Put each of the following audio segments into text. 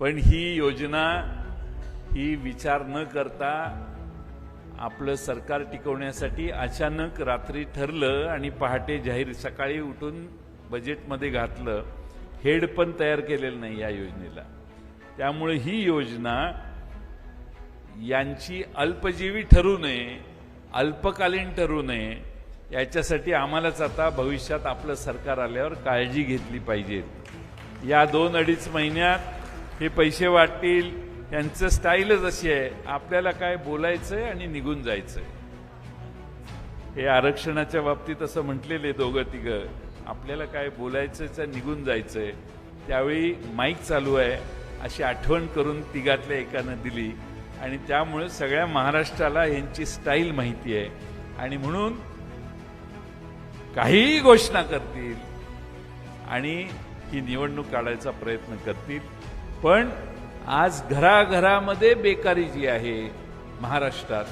पण ही योजना ही विचार न करता आपलं सरकार टिकवण्यासाठी अचानक रात्री ठरलं आणि पहाटे जाहीर सकाळी उठून बजेटमध्ये घातलं हेड पण तयार केलेलं नाही या योजनेला. त्यामुळे ही योजना यांची अल्पजीवी ठरू नये अल्पकालीन ठरू नये याच्यासाठी आम्हालाच आता भविष्यात आपलं सरकार आल्यावर काळजी घेतली पाहिजे. या दोन अडीच महिन्यात हे पैसे वाटतील यांचं स्टाईलच अशी आहे. आपल्याला काय बोलायचंय आणि निघून जायचंय. हे आरक्षणाच्या बाबतीत असं म्हटलेले दोघं तिघं आपल्याला काय बोलायचंय निघून जायचंय त्यावेळी माईक चालू आहे. अशी आठवण करून तिघातल्या एकानं दिली. आणि त्यामुळे सगळ्या महाराष्ट्राला यांची स्टाईल माहिती आहे. आणि म्हणून काहीही घोषणा करतील. आणि ही निवडणूक काढायचा प्रयत्न करतील. पण आज घराघरामध्ये बेकारी जी आहे महाराष्ट्रात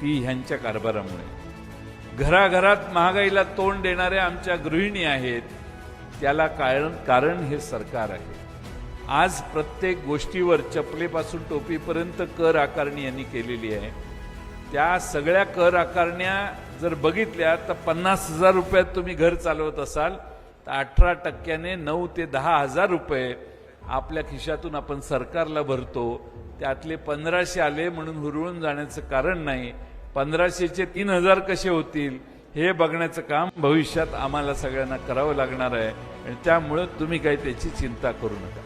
ती ह्यांच्या कारभारामुळे. घराघरात महागाईला तोंड देणाऱ्या आमच्या गृहिणी आहेत त्याला कारण कारण हे सरकार आहे. आज प्रत्येक गोष्टीवर चपलेपासून टोपीपर्यंत कर आकारणी यांनी केलेली आहे. त्या सगळ्या कर आकारण्या जर बघितल्या तर पन्नास हजार रुपयात तुम्ही घर चालवत असाल तर अठरा टक्क्याने नऊ ते दहा हजार रुपये आपल्या खिशातून आपण सरकारला भरतो त्यातले पंधराशे आले म्हणून हुरळून जाण्याचं कारण नाही. पंधराशेचे तीन हजार कसे होतील हे बघण्याचं काम भविष्यात आम्हाला सगळ्यांना करावं लागणार आहे. आणि त्यामुळं तुम्ही काही त्याची चिंता करू नका.